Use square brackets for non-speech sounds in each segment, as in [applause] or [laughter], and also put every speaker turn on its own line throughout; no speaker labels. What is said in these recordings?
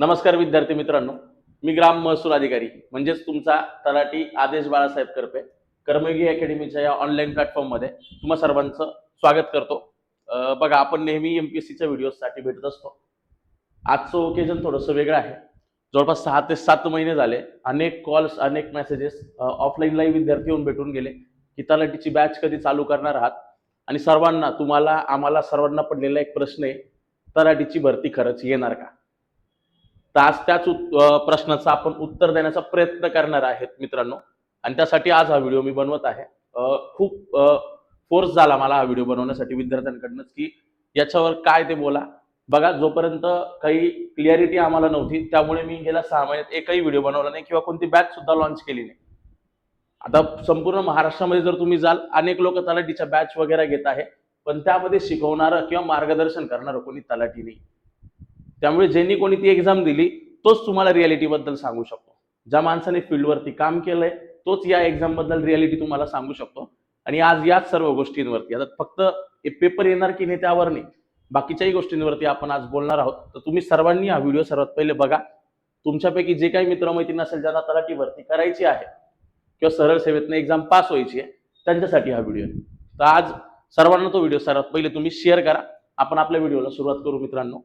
नमस्कार विद्यार्थी मित्रांनो मी ग्राम महसूल अधिकारी म्हणजेच तुमचा तलाठी आदेश बाळासाहेब करपे कर्मयोगी अकॅडमीच्या या ऑनलाईन प्लॅटफॉर्ममध्ये तुम्हा सर्वांचं स्वागत करतो. बघा आपण नेहमी एम पी सीच्या व्हिडिओसाठी भेटत असतो. आजचं ओकेजन थोडंसं वेगळं आहे. जवळपास सहा ते सात महिने झाले अनेक कॉल्स अनेक मेसेजेस ऑफलाईनलाही विद्यार्थी येऊन भेटून गेले की तलाठीची बॅच कधी चालू करणार आहात? आणि सर्वांना तुम्हाला आम्हाला सर्वांना पडलेला एक प्रश्न आहे तलाठीची भरती खरंच येणार का? तर आज त्याच प्रश्नाचं आपण उत्तर देण्याचा प्रयत्न करणार आहेत मित्रांनो. आणि त्यासाठी आज हा व्हिडिओ मी बनवत आहे. खूप फोर्स झाला मला हा व्हिडिओ बनवण्यासाठी विद्यार्थ्यांकडनंच की याच्यावर काय ते बोला. बघा जोपर्यंत काही क्लिअरिटी आम्हाला नव्हती त्यामुळे मी गेल्या सहा महिन्यात एकही व्हिडिओ बनवला नाही किंवा कोणती बॅच सुद्धा लॉन्च केली नाही. आता संपूर्ण महाराष्ट्रामध्ये जर तुम्ही जाल अनेक लोक तलाठीच्या बॅच वगैरे घेत आहे पण त्यामध्ये शिकवणारं किंवा मार्गदर्शन करणारं कोणी तलाठी नाही. त्यामुळे ज्यांनी कोणी ती एक्झाम दिली तोच तुम्हाला रियालिटीबद्दल सांगू शकतो. ज्या माणसाने फील्डवरती काम केलंय तोच या एक्झामबद्दल रियालिटी तुम्हाला सांगू शकतो. आणि आज याच सर्व गोष्टींवरती आता फक्त पेपर येणार की नाही त्यावर नाही बाकीच्याही गोष्टींवरती आपण आज बोलणार आहोत. तर तुम्ही सर्वांनी हा व्हिडिओ सर्वात पहिले बघा. तुमच्यापैकी जे काही मित्रमैत्रीण असेल ज्यांना तलाठी भरती करायची आहे किंवा सरळ सेवेतनं एक्झाम पास व्हायची आहे त्यांच्यासाठी हा व्हिडिओ आहे. तर आज सर्वांना तो व्हिडिओ सर्वात पहिले तुम्ही शेअर करा. आपण आपल्या व्हिडिओला सुरुवात करू मित्रांनो.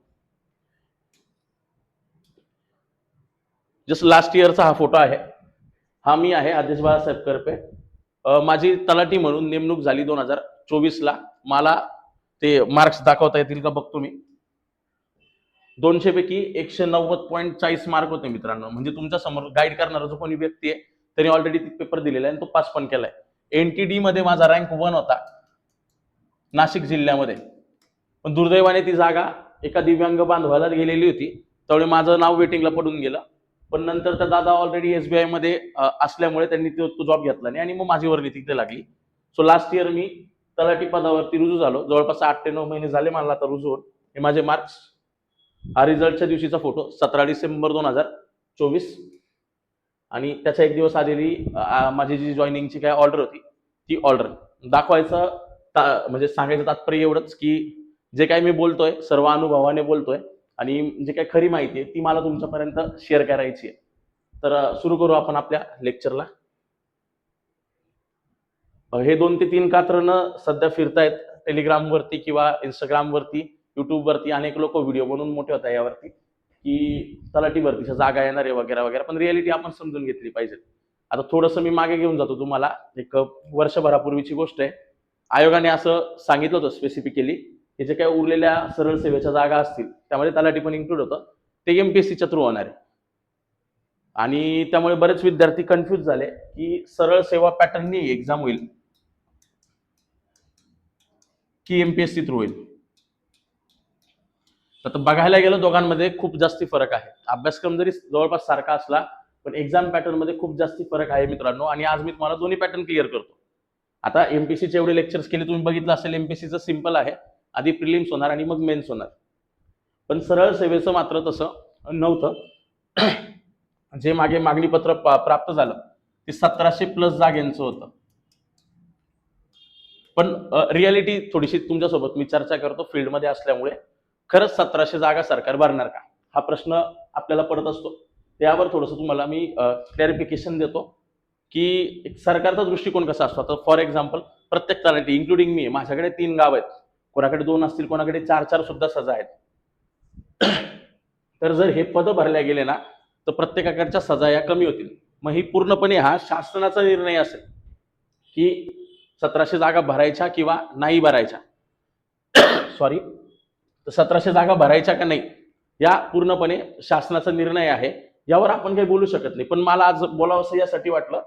जस्ट लास्ट इयरचा हा फोटो आहे. हा मी आहे आदेश बाळासाहेब करपे माझी तलाठी म्हणून नेमणूक झाली दोन हजार चोवीसला मला ते मार्क्स दाखवता येतील का बघतो मी दोनशे पैकी एकशे नव्वद पॉईंट चाळीस मार्क होते मित्रांनो. म्हणजे तुमच्यासमोर गाईड करणारा जो कोणी व्यक्ती आहे त्यांनी ऑलरेडी पेपर दिलेला आहे आणि तो पास पण केलाय. एनटीडी मध्ये माझा रँक वन होता. नाशिक जिल्ह्यामध्ये. पण दुर्दैवाने ती जागा एका दिव्यांग बांधवाला गेलेली होती. त्यामुळे माझं नाव वेटिंगला पडून गेलं. पण नंतर तर दादा ऑलरेडी एसबीआयमध्ये असल्यामुळे त्यांनी तो तो जॉब घेतला नाही आणि मग माझी वर्णी तिथे लागली. सो लास्ट इयर मी तलाठी पदावरती रुजू झालो. जवळपास आठ ते नऊ महिने झाले मला आता रुजू होऊन हे माझे मार्क्स हा रिझल्टच्या दिवशीचा फोटो सतरा डिसेंबर दोन हजार चोवीस. आणि त्याच्या एक दिवस आलेली माझी जी जॉईनिंगची काय ऑर्डर होती ती ऑर्डर दाखवायचं ता- म्हणजे सांगायचं तात्पर्य एवढंच की जे काय मी बोलतोय सर्व अनुभवाने बोलतोय आणि जे काही खरी माहिती आहे ती मला तुमच्यापर्यंत शेअर करायची आहे. तर सुरू करू आपण आपल्या लेक्चरला हे दोन ते तीन कात्रणं सध्या फिरतायत टेलिग्रामवरती किंवा इंस्टाग्रामवरती युट्यूबवरती अनेक लोक व्हिडिओ बनवून मोठे होत आहे यावरती. की तलाटीवरतीच्या जागा येणार आहे वगैरे वगैरे. पण रियालिटी आपण समजून घेतली पाहिजे. आता थोडंसं मी मागे घेऊन जातो तुम्हाला. एक वर्षभरापूर्वीची गोष्ट आहे. आयोगाने असं सांगितलं होतं स्पेसिफिकली हे जे काय उरलेल्या सरळ सेवेच्या जागा असतील त्यामध्ये तलाठी पण इन्क्लूड होतं. ते एमपीएससीच्या थ्रू होणार आहे. आणि त्यामुळे बरेच विद्यार्थी कन्फ्यूज झाले की सरळ सेवा पॅटर्ननी एक्झाम होईल. की एमपीएससी थ्रू होईल. तर बघायला गेलं दोघांमध्ये खूप जास्ती फरक आहे. अभ्यासक्रम जरी जवळपास सारखा असला पण एक्झाम पॅटर्नमध्ये खूप जास्ती फरक आहे मित्रांनो. आणि आज मी तुम्हाला दोन्ही पॅटर्न क्लिअर करतो. आता एमपीसीचे एवढे लेक्चर्स केले तुम्ही बघितलं असेल एमपीसीचं सिंपल आहे. आधी प्रिलिम्स होणार आणि मग मेन्स होणार. पण सरळ सेवेचं मात्र तसं नव्हतं. [clears throat] जे मागे मागणीपत्र प्राप्त झालं ते सतराशे प्लस जागेंचं होतं. पण रियालिटी थोडीशी तुमच्यासोबत मी चर्चा करतो फील्डमध्ये असल्यामुळे. खरंच सतराशे जागा सरकार भरणार का? हा प्रश्न आपल्याला पडत असतो. त्यावर थोडंसं तुम्हाला मी क्लॅरिफिकेशन देतो की एक सरकारचा दृष्टिकोन कसा असतो? आता फॉर एक्झाम्पल प्रत्येक तलाठी इन्क्लुडिंग मी माझ्याकडे तीन गाव आहेत. कोणाकडे दोन असतील कोणाकडे चार चार सुद्धा सजा आहेत. तर जर हे पद भरल्या गेले ना तर प्रत्येकाकडच्या सजा या कमी होतील. मग ही पूर्णपणे हा शासनाचा निर्णय असेल की सतराशे जागा भरायच्या किंवा नाही भरायच्या. सॉरी तर सतराशे जागा भरायच्या का नाही या पूर्णपणे शासनाचा निर्णय आहे. यावर आपण काही बोलू शकत नाही. पण मला आज बोलावंसं यासाठी वाटलं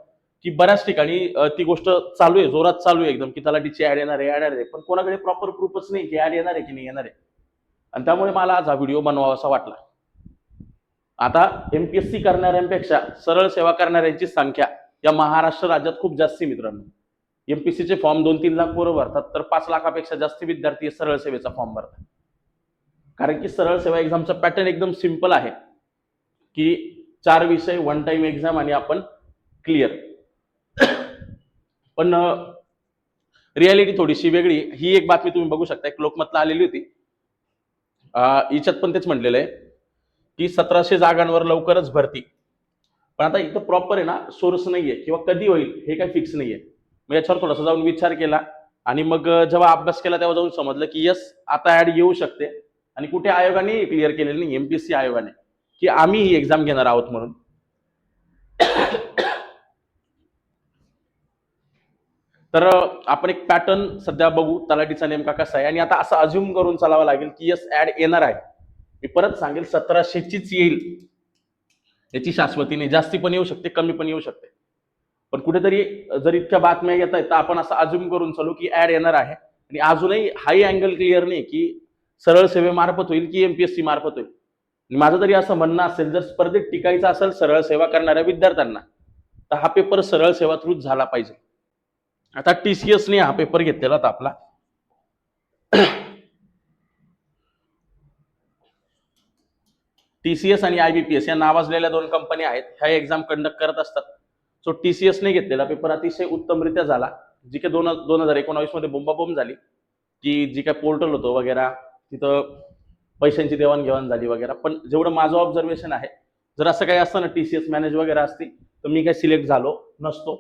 की बऱ्याच ठिकाणी ती गोष्ट चालू आहे जोरात चालू आहे एकदम की तलाठीची ऍड येणार आहे ऍड येणार आहे पण कोणाकडे प्रॉपर प्रूफच नाही की ऍड येणार आहे की नाही येणार आहे. आणि त्यामुळे मला आज हा व्हिडिओ बनवावासा वाटला. आता एमपीएससी करणाऱ्यांपेक्षा सरळ सेवा करणाऱ्यांची संख्या या महाराष्ट्र राज्यात खूप जास्ती मित्रांनो. एमपीसीचे फॉर्म दोन तीन लाख पोरं भरतात तर पाच लाखापेक्षा जास्त विद्यार्थी सरळ सेवेचा फॉर्म भरतात. कारण की सरळ सेवा एक्झामचा पॅटर्न एकदम सिंपल आहे की चार विषय वन टाइम एक्झाम आणि आपण क्लिअर पण रियालिटी थोडीशी वेगळी. ही एक बातमी तुम्ही बघू शकता. एक लोकमतला आलेली होती. याच्यात हिच्यात पण तेच म्हटलेलं आहे की सतराशे जागांवर लवकरच भरती. पण आता इथं प्रॉपर आहे ना सोर्स नाहीये किंवा कधी होईल हे काही फिक्स नाहीये. मग याच्यावर थोडासा जाऊन विचार केला आणि मग जेव्हा अभ्यास केला तेव्हा जाऊन समजलं की यस आता ऍड येऊ शकते. आणि कुठे आयोगाने क्लिअर केलेलं नाही एमपीएससी आयोगाने की आम्ही ही एक्झाम घेणार आहोत म्हणून. तर आपण एक पॅटर्न सध्या बघू तलाठीचा नेमका कसा आहे. आणि आता असं अज्युम करून चालावं लागेल की यस ऍड येणार आहे. मी परत सांगेल सतराशेचीच येईल. याची शाश्वती नाही. जास्ती पण येऊ शकते कमी पण येऊ शकते. पण कुठेतरी जर इतक्या बातम्या येत आहेत तर आपण असं अज्युम करून चालू की ऍड येणार आहे. आणि अजूनही हाय अँगल क्लिअर नाही की सरळ सेवेमार्फत होईल की एमपीएससी मार्फत होईल. आणि माझं तरी असं म्हणणं असेल जर स्पर्धेत टिकायचं असेल सरळ सेवा करणाऱ्या विद्यार्थ्यांना तर हा पेपर सरळ सेवा थ्रूच झाला पाहिजे. आता टीसीएसने हा पेपर घेतलेला होता आपला. टीसीएस आणि आय बी पी एस या नावाजलेल्या दोन कंपन्या आहेत. ह्या एक्झाम कंडक्ट करत असतात. सो टीसीएसने घेतलेला पेपर अतिशय उत्तमरित्या झाला. जी काही दोन दोन हजार एकोणावीसमध्ये बोंबाबोंब झाली. की जी काय पोर्टल होतं वगैरे तिथं पैशांची देवाणघेवाण झाली वगैरे. पण जेवढं माझं ऑब्झर्वेशन आहे जर असं काही असतं ना टीसीएस मॅनेज वगैरे असती तर मी काय सिलेक्ट झालो नसतो.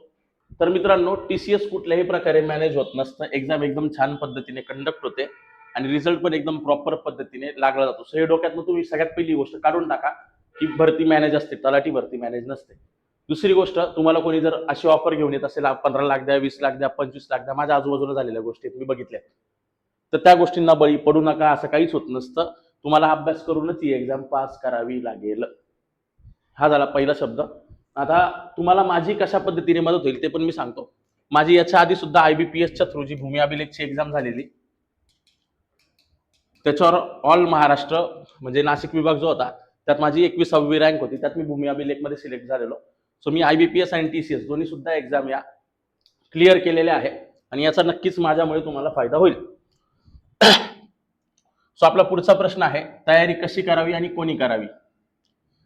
तर मित्रांनो टीसीएस कुठल्याही प्रकारे मॅनेज होत नसतं. एक्झाम एकदम छान पद्धतीने कंडक्ट होते आणि रिझल्ट पण एकदम प्रॉपर पद्धतीने लागला जातो. सो हे डोक्यातनं तुम्ही सगळ्यात पहिली गोष्ट काढून टाका की भरती मॅनेज असते तलाठी भरती मॅनेज नसते. दुसरी गोष्ट तुम्हाला कोणी जर अशी ऑफर घेऊन येत असेल पंधरा लाख द्या वीस लाख द्या पंचवीस लाख द्या माझ्या आजूबाजूला झालेल्या गोष्टी तुम्ही बघितल्या तर त्या गोष्टींना बळी पडू नका असं काहीच होत नसतं. तुम्हाला अभ्यास करूनच ही एक्झाम पास करावी लागेल. हा झाला पहिला शब्द. आता तुम्हाला माझी कशा पद्धतीने मदत होईल ते पण मी सांगतो. माझी याच्या आधी सुद्धा आयबीपीएसच्या थ्रू जी भूमी अभिलेखची एक्झाम झालेली. त्याच्यावर ऑल महाराष्ट्र म्हणजे नाशिक विभाग जो होता त्यात माझी एकविसावी रँक होती. त्यात मी भूमी अभिलेखमध्ये सिलेक्ट झालेलो. सो मी आय बी पी एस आणि टी सी एस दोन्ही सुद्धा एक्झाम या क्लिअर केलेल्या आहे. आणि याचा नक्कीच माझ्यामुळे तुम्हाला फायदा होईल. [coughs] सो आपला पुढचा प्रश्न आहे तयारी कशी करावी आणि कोणी करावी?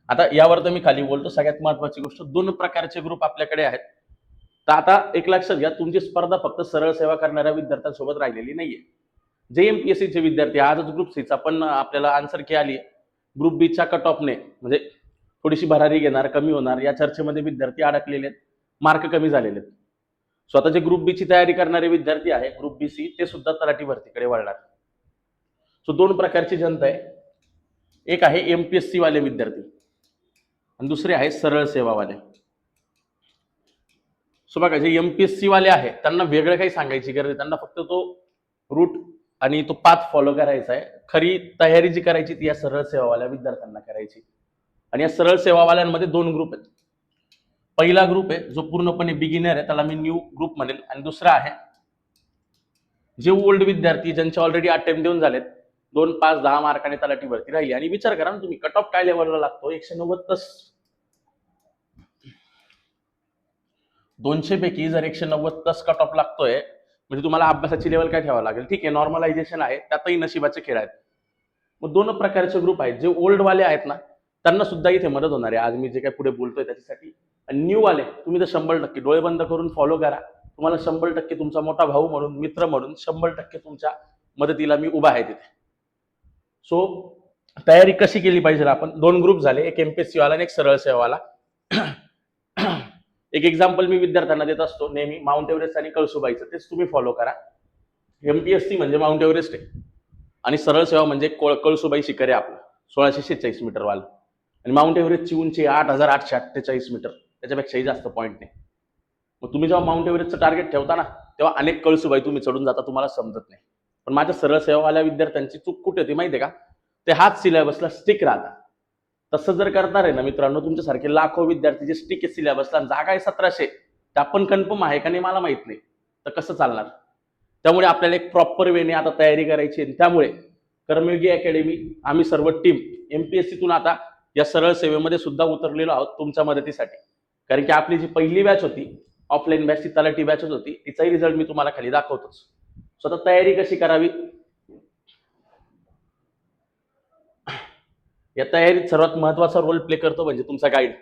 आता यावर तर मी खाली बोलतो सगळ्यात महत्वाची गोष्ट दोन प्रकारचे ग्रुप आपल्याकडे आहेत. तर आता एक लक्षात घ्या तुमची स्पर्धा फक्त सरळ सेवा करणाऱ्या विद्यार्थ्यांसोबत राहिलेली नाहीये. जे एमपीएससीचे विद्यार्थी आजच ग्रुप सीचा पण आपल्याला आन्सर की आली ग्रुप बीच्या कट ऑफने म्हणजे थोडीशी भरारी घेणार कमी होणार या चर्चेमध्ये विद्यार्थी अडकलेले आहेत मार्क कमी झालेले आहेत. स्वतःचे ग्रुप बीची तयारी करणारे विद्यार्थी आहे ग्रुप बी सी ते सुद्धा तलाठी भरतीकडे वळणार. सो दोन प्रकारची जनता आहे. एक आहे एमपीएससी वाले विद्यार्थी. आणि दुसरे आहे सरळ सेवावाले. सो बघा जे एमपीएससी वाले आहेत त्यांना वेगळं काही सांगायची गरज त्यांना फक्त तो रूट आणि तो पाथ फॉलो करायचा आहे. खरी तयारी जी करायची ती या सरळ सेवावाल्या विद्यार्थ्यांना करायची. आणि या सरळ सेवावाल्यांमध्ये दोन ग्रुप आहेत. पहिला ग्रुप आहे जो पूर्णपणे बिगिनर आहे त्याला मी न्यू ग्रुप म्हणेल. आणि दुसरा आहे जे ओल्ड विद्यार्थी ज्यांचे ऑलरेडी अटेम्प्ट देऊन झालेत दोन पाच दहा मार्काने तलाठी भरती राहिली. आणि विचार करा ना तुम्ही कट ऑफ काय लेवलला लागतो? एकशे नव्वद दोनशे पैकी जर एकशे नव्वद प्लस कट ऑफ लागतोय म्हणजे तुम्हाला अभ्यासाची लेवल काय ठेवावं लागेल? ठीक आहे नॉर्मलायझेशन आहे त्यातही नशिबाचे खेळ आहेत. मग दोन प्रकारचे ग्रुप आहेत जे ओल्ड वाले आहेत ना त्यांना सुद्धा इथे मदत होणार आहे. आज मी जे काय पुढे बोलतोय त्याच्यासाठी. आणि न्यू वाले तुम्ही तर शंभर टक्के डोळे बंद करून फॉलो करा. तुम्हाला शंभर टक्के तुमचा मोठा भाऊ म्हणून मित्र म्हणून शंभर टक्के तुमच्या मदतीला मी उभा आहे तिथे. सो तयारी कशी केली पाहिजे आपण? दोन ग्रुप झाले एक एमपीएससी वाला आणि एक सरळ सेवाला एक एक्झाम्पल मी विद्यार्थ्यांना देत असतो नेहमी माउंट एव्हरेस्ट आणि कळसुबाईचं तेच तुम्ही फॉलो करा. एमपीएससी म्हणजे माउंट एव्हरेस्ट आहे. आणि सरळ सेवा म्हणजे कोळ कळसुबाई शिखर आहे आपलं सोळाशे शेहेचाळीस मीटर वाल. आणि माउंट एव्हरेस्टची उंची आठ हजार आठशे अठ्ठेचाळीस मीटर त्याच्यापेक्षाही जास्त पॉईंट नाही. मग तुम्ही जेव्हा माउंट एव्हरेस्टचं टार्गेट ठेवता ना तेव्हा अनेक कळसुबाई तुम्ही चढून जाता तुम्हाला समजत नाही. पण माझ्या सरळ सेवावाल्या विद्यार्थ्यांची चूक कुठे होती माहिती आहे का? ते हाच सिलेबसला स्टिक राहतात तसं जर करणार आहे ना मित्रांनो तुमच्यासारखे लाखो विद्यार्थी जे स्टिक आहे सिलेबसला जागा आहे सतराशे त्या पण कन्फर्म आहे का नाही मला माहीत नाही. तर कसं चालणार? त्यामुळे आपल्याला एक प्रॉपर वेने आता तयारी करायची आहे. त्यामुळे कर्मयोगी अकॅडमी आम्ही सर्व टीम एमपीएससीतून आता या सरळ सेवेमध्ये सुद्धा उतरलेलो आहोत तुमच्या मदतीसाठी. कारण की आपली जी पहिली बॅच होती ऑफलाईन बॅच ती तलाठी बॅचच होती तिचाही रिझल्ट मी तुम्हाला खाली दाखवतोच. स्वतः तयारी कशी करावी? या तयारीत सर्वात महत्त्वाचा रोल प्ले करतो म्हणजे तुमचा गाईड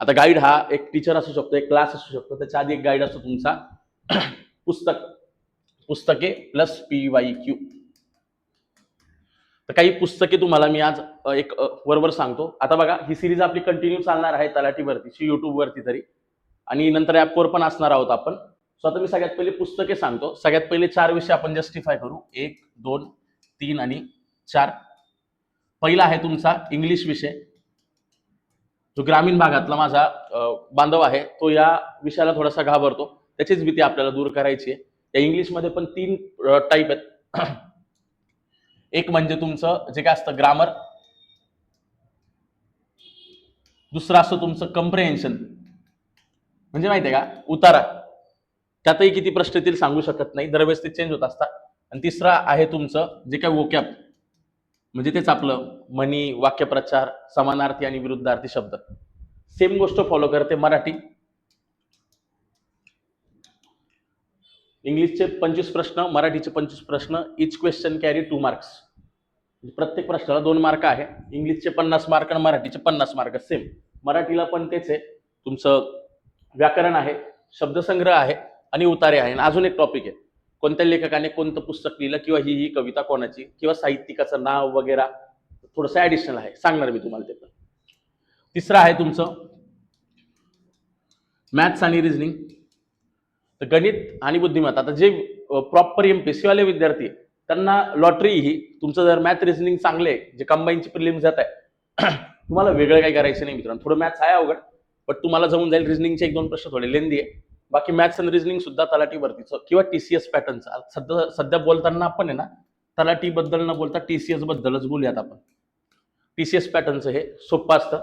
आता गाईड हा एक टीचर असू शकतो एक क्लास असू शकतो. त्याच्या आधी एक गाईड असतो तुमचा. [clears throat] पुस्तक. पुस्तके प्लस पी वाय क्यू तर काही पुस्तके तुम्हाला मी आज एक वरवर सांगतो. आता बघा ही सिरीज आपली कंटिन्यू चालणार आहे तलाठीवरती भरतीची वरती तरी. आणि नंतर ॲपवर पण असणार आहोत आपण. सो आता मी सगळ्यात पहिले पुस्तके सांगतो. सगळ्यात पहिले चार विषय आपण जस्टिफाय करू. एक दोन तीन आणि चार. पहिला आहे तुमचा इंग्लिश विषय. जो ग्रामीण भागातला माझा बांधव आहे तो या विषयाला थोडासा घाबरतो. त्याचीच भीती आपल्याला दूर करायची आहे. या इंग्लिशमध्ये पण तीन टाईप आहेत. [clears throat] एक म्हणजे तुमचं जे काय असतं ग्रामर दुसरं असतं तुमचं कम्प्रेहेन्शन म्हणजे माहिती आहे का? उतारा. त्यातही किती प्रश्न येतील सांगू शकत नाही. दरवेळेस ते चेंज होत असतात. आणि तिसरा आहे तुमचं जे काय वोकॅप म्हणजे तेच आपलं मनी वाक्यप्रचार समानार्थी आणि विरुद्धार्थी शब्द. सेम गोष्ट फॉलो करते मराठी. इंग्लिशचे पंचवीस प्रश्न मराठीचे पंचवीस प्रश्न each question carry two marks प्रत्येक प्रश्नाला दोन मार्क आहे. इंग्लिशचे पन्नास मार्क आणि मराठीचे पन्नास मार्क सेम मराठीला पण तेच आहे. तुमचं व्याकरण आहे शब्दसंग्रह आहे आणि उतारे आहे. आणि अजून एक टॉपिक आहे. कोणत्या लेखकाने कोणतं पुस्तक लिहिलं किंवा ही ही कविता कोणाची किंवा साहित्यिकाचं नाव वगैरे? थोडंसं ॲडिशनल आहे. सांगणार मी तुम्हाला ते पण. तिसरं आहे तुमचं मॅथ्स आणि रिझनिंग तर गणित आणि बुद्धिमत्ता. आता जे प्रॉपर एम पी वाले विद्यार्थी आहे, त्यांना लॉटरी ही तुमचं जर मॅथ रिझनिंग चांगले आहे जे कंबाईनची प्रिलिम्स जात आहे तुम्हाला वेगळं काही करायचं नाही मित्रांनो. थोडं मॅथ्स आहे अवघड बट तुम्हाला जमून जाईल. रिझनिंगचे एक दोन प्रश्न थोडे लेंदी आहे बाकी मॅथ्स अँड रिझनिंग सुद्धा तलाठी भरतीचं किंवा टीसीएस पॅटर्नचं सध्या सध्या बोलताना आपण आहे ना तलाठी बद्दल न बोलता टीसीएस बद्दलच बोलूयात आपण. टीसीएस पॅटर्नचं हे सोपं असतं.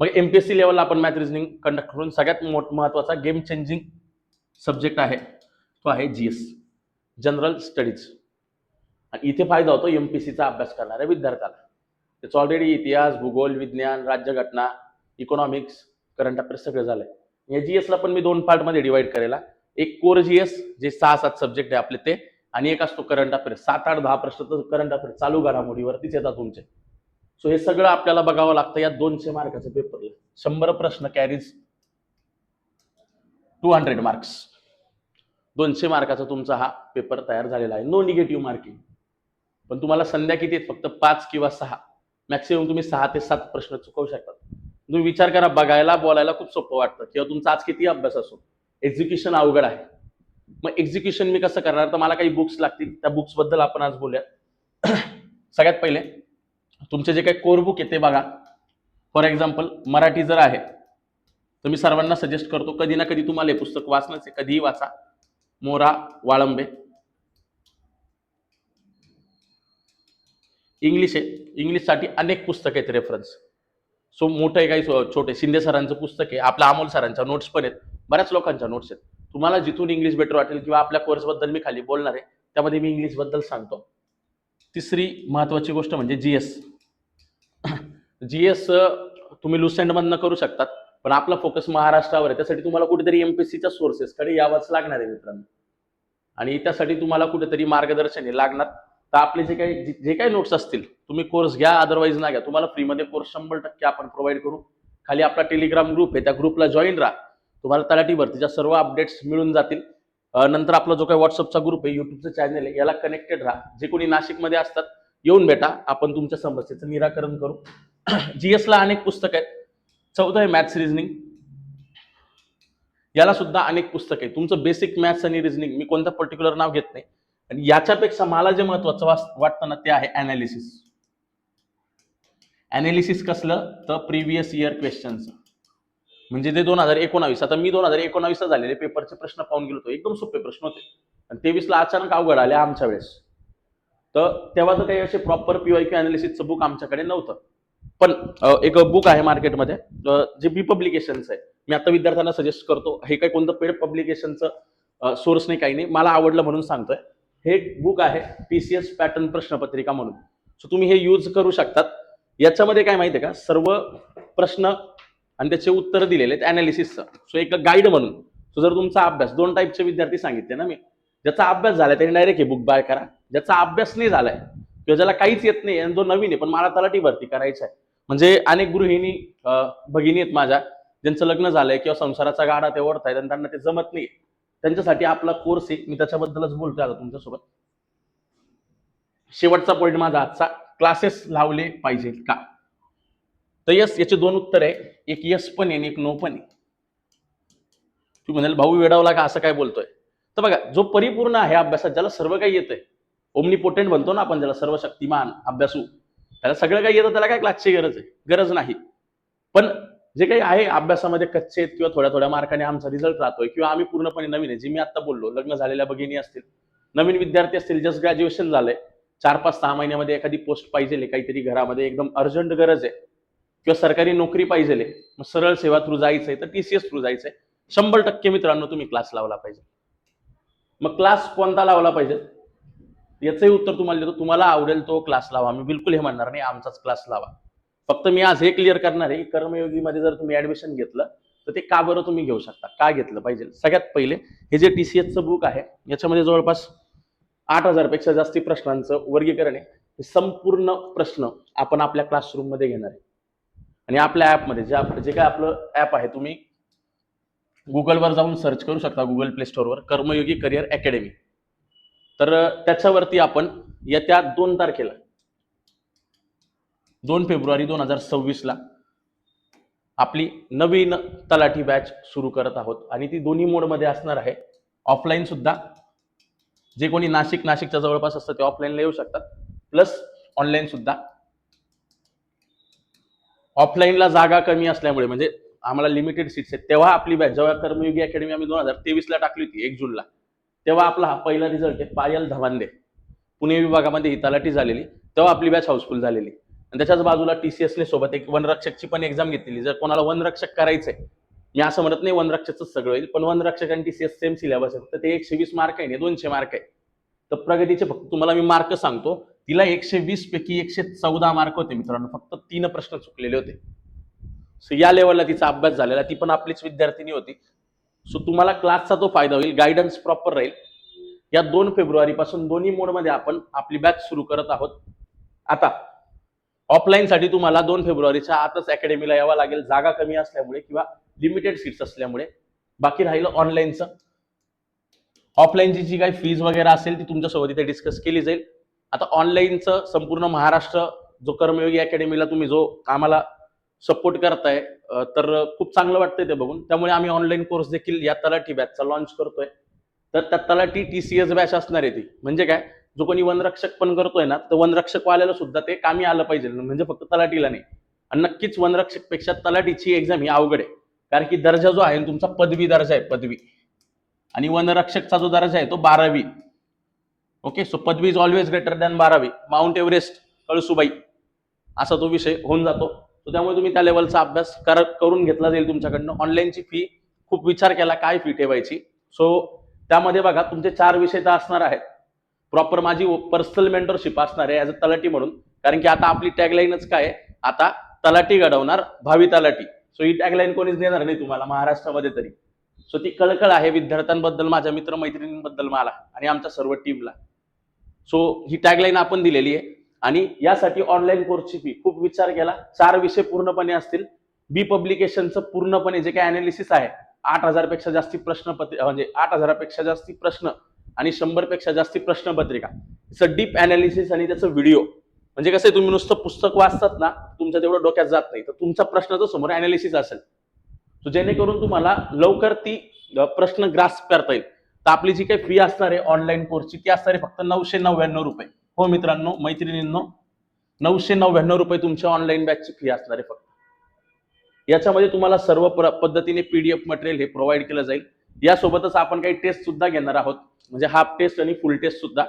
मग एमपीएससी लेवलला आपण मॅथ रिझनिंग कंडक्ट करून सगळ्यात मोठ महत्त्वाचा गेम चेंजिंग सब्जेक्ट आहे तो आहे जीएस जनरल स्टडीज आणि इथे फायदा होतो एमपीसीचा अभ्यास करणाऱ्या विद्यार्थ्याला. त्याचं ऑलरेडी इतिहास भूगोल विज्ञान राज्यघटना इकॉनॉमिक्स करंट अफेअर्स सगळं झालंय. या जीएसला पण मी दोन पार्टमध्ये डिवाइड करेला एक कोर जीएस जे सहा सात सब्जेक्ट आहे आपले ते आणि एक असतो करंट अफेअर सात आठ दहा प्रश्न तर करंट अफेअर चालू घडामोडीवरतीच येतात तुमचे. सो हे सगळं आपल्याला बघावं लागतं या दोनशे मार्काच्या पेपरला शंभर प्रश्न कॅरीज टू हंड्रेड मार्क्स दोनशे मार्काचा तुमचा हा पेपर तयार झालेला आहे. नो निगेटिव्ह मार्किंग पण तुम्हाला संध्या किती आहेत? फक्त पाच किंवा सहा. मॅक्सिमम तुम्ही सहा ते सात प्रश्न चुकवू शकता. तुम्ही विचार करा बघायला बोलायला खूप सोपं वाटतं. किंवा तुमचा आज किती अभ्यास असो. एक्झिक्युशन अवघड आहे. मग एक्झिक्युशन मी कसं करणार? तर मला काही बुक्स लागतील. त्या बुक्सबद्दल आपण आज बोलूया. [clears throat] सगळ्यात पहिले तुमचे जे काही कोर बुक आहे ते बघा. फॉर एक्झाम्पल मराठी जर आहे तर मी सर्वांना सजेस्ट करतो कधी ना कधी तुम्हाला हे पुस्तक वाचणंच आहे. कधीही वाचा. मोरा वाळंबे. इंग्लिश आहे. इंग्लिशसाठी अनेक पुस्तक आहेत रेफरन्स सो मोठं आहे काही छोटे. शिंदे सरांचं पुस्तक आहे. आपल्या अमोल सरांच्या नोट्स पण आहेत. बऱ्याच लोकांच्या नोट्स आहेत. तुम्हाला जिथून इंग्लिश बेटर वाटेल किंवा आपल्या कोर्सबद्दल मी खाली बोलणार आहे त्यामध्ये मी इंग्लिशबद्दल सांगतो. तिसरी महत्त्वाची गोष्ट म्हणजे जीएस जीएस [clears throat] तुम्ही लुसेंडमधनं करू शकतात पण आपला फोकस महाराष्ट्रावर आहे. त्यासाठी तुम्हाला कुठेतरी एमपीएससीच्या सोर्सेसकडे यावंच लागणार आहे मित्रांनो. आणि त्यासाठी तुम्हाला कुठेतरी मार्गदर्शन हे लागणार. तर आपले जे काही जे- काही नोट्स असतील तुम्ही कोर्स घ्या अदरवाईज ना घ्या. तुम्हाला फ्रीमध्ये कोर्स शंभर टक्के आपण प्रोव्हाइड करू. खाली आपला टेलिग्राम ग्रुप आहे त्या ग्रुपला जॉईन राहा. तुम्हाला तलाठी भरतीच्या सर्व अपडेट्स मिळून जातील. नंतर आपला जो काही व्हॉट्सअपचा ग्रुप आहे युट्यूबचं चॅनल आहे याला कनेक्टेड राहा. जे कोणी नाशिकमध्ये असतात येऊन भेटा. आपण तुमच्या समस्येचं निराकरण करू. [clears throat] जीएसला अनेक पुस्तक आहेत. चौथं आहे मॅथ्स रिझनिंग याला सुद्धा अनेक पुस्तक आहे तुमचं बेसिक मॅथ्स आणि रिझनिंग मी कोणतं पर्टिक्युलर नाव घेत नाही. आणि याच्यापेक्षा मला जे महत्वाचं वाटतं ना ते आहे अनालिसिस अनालिसिस कसलं? तर प्रिव्हियस इयर क्वेश्चनचं म्हणजे ते दोन हजार एकोणावीस आता मी दोन हजार एकोणावीसला झालेले पेपरचे प्रश्न पाहून गेलो होतो. एकदम सोपे प्रश्न होते. आणि तेवीसला अचानक अवघड आले आमच्या वेळेस. तर तेव्हा तर काही असे प्रॉपर पीवाय क्यू अनालिसिसचं बुक आमच्याकडे नव्हतं. पण एक बुक आहे मार्केटमध्ये जे बी पब्लिकेशनचं आहे. मी आता विद्यार्थ्यांना सजेस्ट करतो हे काही कोणतं पेड पब्लिकेशनचं सोर्स नाही काही नाही. मला आवडलं म्हणून सांगतोय. हे बुक आहे टी सी एस पॅटर्न प्रश्नपत्रिका म्हणून. सो तुम्ही हे यूज करू शकतात. याच्यामध्ये काय माहिती आहे का? सर्व प्रश्न आणि त्याचे उत्तर दिलेले आहेत अनालिसिसचं सो एक गाईड म्हणून. सो जर तुमचा अभ्यास दोन टाईपचे विद्यार्थी सांगितले ना मी. ज्याचा अभ्यास झालाय त्याने डायरेक्ट हे बुक बाय करा. ज्याचा अभ्यास नाही झालाय किंवा ज्याला काहीच येत नाही आणि जो नवीन आहे पण मला तलाठी भरती करायची आहे. म्हणजे अनेक गृहिणी भगिनी आहेत माझ्या ज्यांचं लग्न झालंय किंवा संसाराचा गाडा ते ओढतायत आणि त्यांना ते जमत नाही त्यांच्यासाठी आपला कोर्स आहे. मी त्याच्याबद्दलच बोलतोय आता तुमच्यासोबत. शेवटचा पॉईंट माझा आजचा. क्लासेस लावले पाहिजे का? तर यस याचे दोन उत्तर आहे. एक यस पण आहे आणि एक नो पण आहे. तू म्हणाल भाऊ वेडावला का? असं काय बोलतोय? तर बघा जो परिपूर्ण आहे अभ्यासात ज्याला सर्व काही येतंय ओमनीपोटेंट म्हणतो ना आपण ज्याला सर्व शक्तिमान अभ्यासू त्याला सगळं काही येतं त्याला काय क्लासची गरज आहे? गरज नाही. पण जे काही आहे अभ्यासामध्ये कच्चे आहेत किंवा थोड्या थोड्या मार्काने आमचा रिझल्ट राहतोय किंवा आम्ही पूर्णपणे नवीन आहे. जे मी आता बोललो लग्न झालेल्या भगिनी असतील नवीन विद्यार्थी असतील जस्ट ग्रॅज्युएशन झालंय. चार पाच सहा महिन्यामध्ये एखादी पोस्ट पाहिजे काहीतरी घरामध्ये एकदम अर्जंट गरज आहे. किंवा सरकारी नोकरी पाहिजे मग सरळ सेवा थ्रू जायचंय तर टीसीएस थ्रू जायचंय. शंभर टक्के मित्रांनो तुम्ही क्लास लावला पाहिजे. मग क्लास कोणता लावला पाहिजे? याचंही उत्तर तुम्हाला देतो. तुम्हाला आवडेल तो क्लास लावा. मी बिलकुल हे म्हणणार नाही आमचाच क्लास लावा. फक्त मी आज हे क्लिअर करणार आहे की कर्मयोगीमध्ये जर तुम्ही ऍडमिशन घेतलं तर ते का बरं तुम्ही घेऊ शकता? का घेतलं पाहिजे? सगळ्यात पहिले हे जे टी सी एसचं बुक आहे याच्यामध्ये जवळपास आठ हजारपेक्षा जास्ती प्रश्नांचं वर्गीकरण आहे. हे संपूर्ण प्रश्न आपण आपल्या क्लासरूममध्ये घेणार आहे. आणि आपल्या ॲपमध्ये जे आप जे काय आपलं ॲप आहे तुम्ही गुगलवर जाऊन सर्च करू शकता गुगल प्ले स्टोअरवर कर्मयोगी करिअर अकॅडमी तर त्याच्यावरती आपण येत्या दोन तारखेला दोन फेब्रुवारी दोन हजार सव्वीसला आपली नवीन तलाठी बॅच सुरू करत आहोत. आणि ती दोन्ही मोडमध्ये असणार आहे. ऑफलाईन सुद्धा. जे कोणी नाशिक नाशिकच्या जवळपास असतं ते ऑफलाईनला येऊ शकतात. प्लस ऑनलाईन सुद्धा. ऑफलाईनला जागा कमी असल्यामुळे म्हणजे आम्हाला लिमिटेड सीट्स आहेत. तेव्हा आपली बॅच जेव्हा कर्मयोगी अकॅडमी आम्ही दोन हजार तेवीसला टाकली होती एक जूनला. तेव्हा आपला हा पहिला रिझल्ट आहे पायल धवांदे. पुणे विभागामध्ये ही तलाठी झालेली. तेव्हा आपली बॅच हाऊसफुल झालेली. आणि त्याच्याच बाजूला टी सी एसने सोबत एक वनरक्षकची पण एक्झाम घेतलेली. जर कोणाला वनरक्षक करायचंय मी असं म्हणत नाही वनरक्षकचं सगळं होईल पण वनरक्षक आणि T C S same syllabus आहे. तर ते एकशे वीस मार्क आहे नाही दोनशे मार्क आहे. तर प्रगतीचे फक्त तुम्हाला मी मार्क सांगतो तिला एकशे वीस पैकी एकशे चौदा मार्क होते मित्रांनो. फक्त तीन प्रश्न चुकलेले होते. सो या लेवलला तिचा अभ्यास झालेला. ती पण आपलीच विद्यार्थिनी होती. सो तुम्हाला क्लासचा तो फायदा होईल गायडन्स प्रॉपर राहील. या दोन फेब्रुवारी पासून दोन्ही मोडमध्ये आपण आपली बॅच सुरू करत आहोत. आता ऑफलाईनसाठी तुम्हाला दोन फेब्रुवारीच्या आतच अकॅडमीला यावं लागेल. जागा कमी असल्यामुळे किंवा लिमिटेड सीट्स असल्यामुळे. बाकी राहिलं ऑनलाईनचं ऑफलाईनची जी काही फीज वगैरे असेल ती तुमच्यासोबत इथे डिस्कस केली जाईल. आता ऑनलाईनचं संपूर्ण महाराष्ट्र जो कर्मयोगी अकॅडमीला तुम्ही जो आम्हाला सपोर्ट करताय तर खूप चांगलं वाटतंय ते बघून. त्यामुळे आम्ही ऑनलाईन कोर्स देखील या तलाठी बॅचचा लॉन्च करतोय. तर त्या तलाठी टी सी एस बॅच असणार आहे ती. म्हणजे काय? जो कोणी वनरक्षक पण करतोय ना तर वनरक्षक वाल्याला सुद्धा ते कामी आलं पाहिजे. म्हणजे फक्त तलाठीला नाही. आणि नक्कीच वनरक्षकपेक्षा तलाठीची एक्झाम ही अवघड आहे. कारण की दर्जा जो आहे तुमचा पदवी दर्जा आहे पदवी. आणि वनरक्षकचा जो दर्जा आहे तो बारावी. ओके सो पदवी इज ऑलवेज ग्रेटर दॅन बारावी. Mount Everest Kalsubai. असा तो विषय होऊन जातो. सो त्यामुळे तुम्ही त्या लेवलचा अभ्यास कर करून घेतला जाईल तुमच्याकडनं. ऑनलाईनची फी खूप विचार केला काय फी ठेवायची. सो त्यामध्ये बघा तुमचे चार विषय तर असणार आहेत. प्रॉपर माझी पर्सनल मेंटरशिप असणार आहे ॲज अ तलाठी म्हणून. कारण की आता आपली टॅगलाईनच काय आता तलाठी घडवणार भावी तलाठी. सो ही टॅगलाईन कोणीच देणार नाही तुम्हाला महाराष्ट्रामध्ये तरी. सो ती कळकळ आहे विद्यार्थ्यांबद्दल माझ्या मित्रमैत्रिणींबद्दल मला आणि आमच्या सर्व टीमला सो ही टॅगलाईन आपण दिलेली आहे. आणि यासाठी ऑनलाईन कोर्सची फी खूप विचार केला. चार विषय पूर्णपणे असतील. बी पब्लिकेशनचं पूर्णपणे जे काही अनालिसिस आहे आठ हजारपेक्षा जास्ती प्रश्नपत्रिका म्हणजे आठ हजारापेक्षा जास्ती प्रश्न आणि शंभरपेक्षा जास्ती प्रश्नपत्रिका. इट्स डीप अनालिसिस आणि त्याचं व्हिडिओ म्हणजे कसं आहे तुम्ही नुसतं पुस्तक वाचतात ना तुमच्या तेवढं डोक्यात जात नाही. तर तुमचा प्रश्नाचं समोर अनालिसिस असेल. सो जेणेकरून तुम्हाला लवकर ती प्रश्न ग्रास करता येईल. तर आपली जी काही फी असणार आहे ऑनलाईन कोर्सची ती असणार आहे फक्त नऊशे नव्याण्णव रुपये. हो मित्रांनो मैत्रिणींनो नऊशे नव्याण्णव रुपये तुमच्या ऑनलाईन बॅचची फी असणार आहे फक्त. याच्यामध्ये तुम्हाला सर्व पद्धतीने पीडीएफ मटेरियल हे प्रोव्हाइड केलं जाईल. यासोबतच आपण काही टेस्ट सुद्धा घेणार आहोत. म्हणजे हाफ टेस्ट आणि फुल टेस्ट सुद्धा.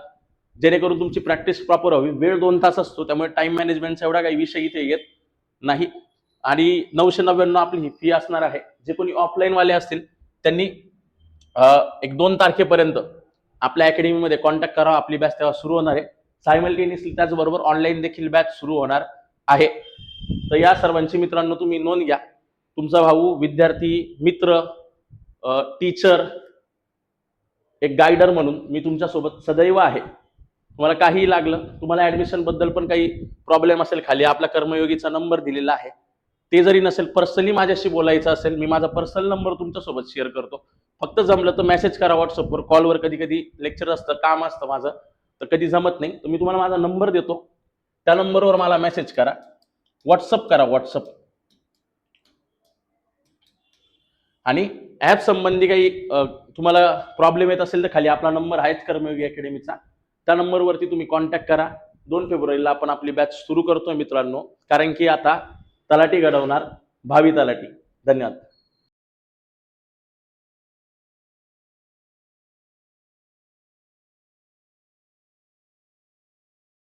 जेणेकरून तुमची प्रॅक्टिस प्रॉपर हवी. वेळ दोन तास असतो त्यामुळे टाइम मॅनेजमेंटचा एवढा काही विषय इथे येत नाही. आणि नऊशे नव्याण्णव आपली ही फी असणार आहे. जे कोणी ऑफलाईनवाले असतील त्यांनी एक दोन तारखेपर्यंत आपल्या अकॅडमीमध्ये कॉन्टॅक्ट करावा. आपली बॅच तेव्हा सुरू होणार आहे. सायमल्टेनियसली त्याचबरोबर ऑनलाईन देखील बॅच सुरू होणार आहे. तर या सर्वांची मित्रांनो तुम्ही नोंद घ्या. तुमचा भाऊ विद्यार्थी मित्र टीचर एक गायडर म्हणून मी तुमच्यासोबत सदैव आहे. तुम्हाला काहीही लागलं तुम्हाला ऍडमिशनबद्दल पण काही प्रॉब्लेम असेल खाली आपला कर्मयोगीचा नंबर दिलेला आहे. ते जरी नसेल पर्सनली माझ्याशी बोलायचं असेल मी माझा पर्सनल नंबर तुमच्यासोबत शेअर करतो. फक्त जमलं तर मेसेज करा व्हॉट्सअपवर कॉलवर कधी कधी लेक्चर असतं काम असतं माझं तर कधी जमत नाही. तर मी तुम्हाला माझा नंबर देतो. त्या नंबरवर मला मेसेज करा. व्हॉट्सअप करा व्हॉट्सअप आणि ॲप संबंधी काही तुम्हाला प्रॉब्लेम येत असेल तर खाली आपला नंबर आहेच कर्मयोगी अकॅडमीचा त्या नंबरवरती तुम्ही कॉन्टॅक्ट करा. दोन फेब्रुवारीला आपण आपली बॅच सुरू करतोय मित्रांनो. कारण की आता तलाठी घडवणार भावी तलाठी. धन्यवाद.